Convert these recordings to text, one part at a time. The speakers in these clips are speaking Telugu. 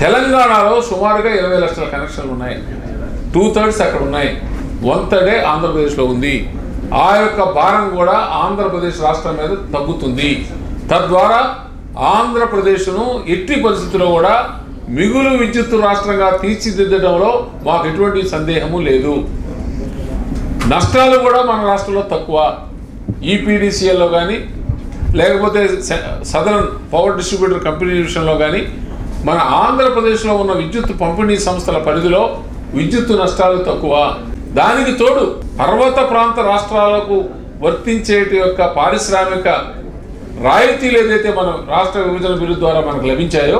తెలంగాణలో సుమారుగా ఇరవై లక్షల కనెక్షన్లు ఉన్నాయి. టూ థర్డ్స్ అక్కడ ఉన్నాయి. వన్ థర్డే ఆంధ్రప్రదేశ్లో ఉంది. ఆ యొక్క భారం కూడా ఆంధ్రప్రదేశ్ రాష్ట్రం మీద తగ్గుతుంది. తద్వారా ఆంధ్రప్రదేశ్ను ఎట్టి పరిస్థితుల్లో కూడా మిగులు విద్యుత్ రాష్ట్రంగా తీర్చిదిద్దడంలో మాకు ఎటువంటి సందేహము లేదు. నష్టాలు కూడా మన రాష్ట్రంలో తక్కువ. ఈపీడీసీఎల్లో కానీ లేకపోతే సదరన్ పవర్ డిస్ట్రిబ్యూటర్ కంపెనీ విషయంలో కానీ మన ఆంధ్రప్రదేశ్లో ఉన్న విద్యుత్ పంపిణీ సంస్థల పరిధిలో విద్యుత్ నష్టాలు తక్కువ. దానికి తోడు పర్వత ప్రాంత రాష్ట్రాలకు వర్తించేటి యొక్క పారిశ్రామిక రాయితీలు ఏదైతే మనం రాష్ట్ర విభజన బిల్లు ద్వారా మనకు లభించాయో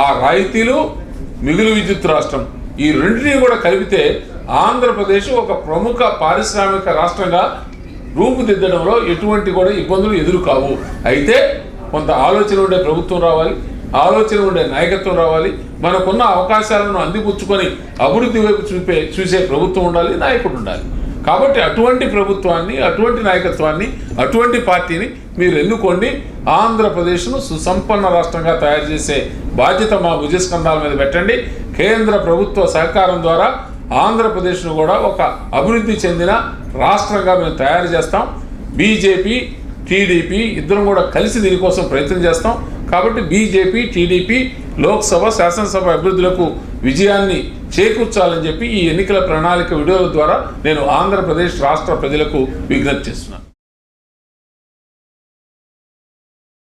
ఆ రాయితీలు మిగులు విద్యుత్ రాష్ట్రం. ఈ రెండింటినీ కూడా కలిపితే ఆంధ్రప్రదేశ్ ఒక ప్రముఖ పారిశ్రామిక రాష్ట్రంగా రూపుదిద్దడంలో ఎటువంటి కూడా ఇబ్బందులు ఎదురు కావు అయితే కొంత ఆలోచన ఉండే ప్రభుత్వం రావాలి. ఆలోచన ఉండే నాయకత్వం రావాలి. మనకున్న అవకాశాలను అందిపుచ్చుకొని అభివృద్ధి వైపు చూపే చూసే ప్రభుత్వం ఉండాలి నాయకుడు ఉండాలి. కాబట్టి అటువంటి ప్రభుత్వాన్ని అటువంటి నాయకత్వాన్ని అటువంటి పార్టీని మీరు ఎన్నుకోండి. ఆంధ్రప్రదేశ్ను సుసంపన్న రాష్ట్రంగా తయారు చేసే బాధ్యత మా భుజస్కంధాల మీద పెట్టండి. కేంద్ర ప్రభుత్వ సహకారం ద్వారా ఆంధ్రప్రదేశ్ను కూడా ఒక అభివృద్ధి చెందిన రాష్ట్రంగా మేము తయారు చేస్తాం. బీజేపీ టీడీపీ ఇద్దరం కూడా కలిసి దీనికోసం ప్రయత్నం చేస్తాం. కాబట్టి బీజేపీ టీడీపీ లోక్సభ శాసనసభ అభివృద్ధులకు విజయాన్ని చేకూర్చాలని చెప్పి ఈ ఎన్నికల ప్రణాళిక వీడియోల ద్వారా నేను ఆంధ్రప్రదేశ్ రాష్ట్ర ప్రజలకు విజ్ఞప్తి చేస్తున్నాను.